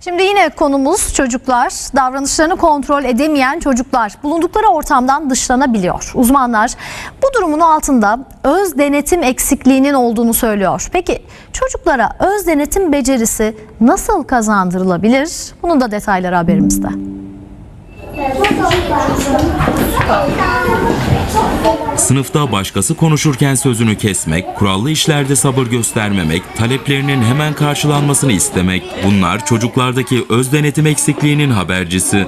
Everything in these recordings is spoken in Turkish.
Şimdi yine konumuz çocuklar. Davranışlarını kontrol edemeyen çocuklar bulundukları ortamdan dışlanabiliyor. Uzmanlar bu durumun altında öz denetim eksikliğinin olduğunu söylüyor. Peki çocuklara öz denetim becerisi nasıl kazandırılabilir? Bunun da detayları haberimizde. Sınıfta başkası konuşurken sözünü kesmek, kurallı işlerde sabır göstermemek, taleplerinin hemen karşılanmasını istemek. Bunlar çocuklardaki öz denetim eksikliğinin habercisi.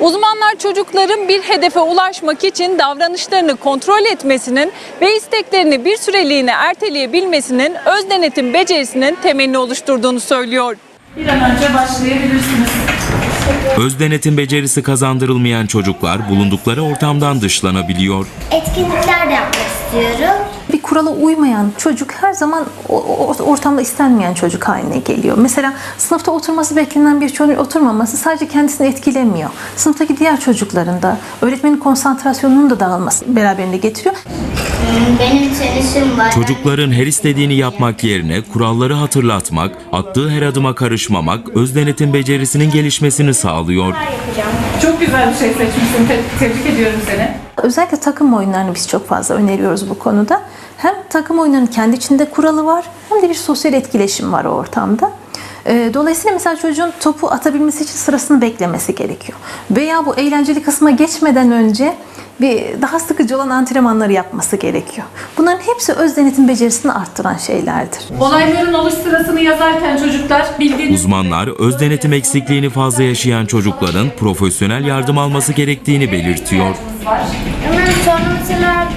Uzmanlar çocukların bir hedefe ulaşmak için davranışlarını kontrol etmesinin ve isteklerini bir süreliğine erteleyebilmesinin öz denetim becerisinin temelini oluşturduğunu söylüyor. Bir an önce başlayabilirsiniz. Öz denetim becerisi kazandırılmayan çocuklar bulundukları ortamdan dışlanabiliyor. etkinlikler de yapmak istiyorum. Bir kurala uymayan çocuk her zaman ortamda istenmeyen çocuk haline geliyor. Mesela sınıfta oturması beklenen bir çocuğun oturmaması sadece kendisini etkilemiyor. Sınıftaki diğer çocukların da öğretmenin konsantrasyonunun da dağılması beraberinde getiriyor. Benim çalışım var. Çocukların her istediğini yapmak yerine kuralları hatırlatmak, attığı her adıma karışmamak öz denetim becerisinin gelişmesini sağlıyor. Çok güzel bir şey seçmişsin. Te- tebrik ediyorum seni. Özellikle takım oyunlarını biz çok fazla öneriyoruz bu konuda. Hem takım oyunlarının kendi içinde kuralı var hem de bir sosyal etkileşim var o ortamda. Ee, Dolayısıyla mesela çocuğun topu atabilmesi için sırasını beklemesi gerekiyor. Veya bu eğlenceli kısma geçmeden önce bir daha sıkıcı olan antrenmanları yapması gerekiyor. Bunların hepsi öz denetim becerisini arttıran şeylerdir. Olayların oluş sırasını yazarken çocuklar bildiğiniz Uzmanlar öz denetim eksikliğini fazla yaşayan çocukların profesyonel yardım alması gerektiğini belirtiyor. Hemen sonra mesela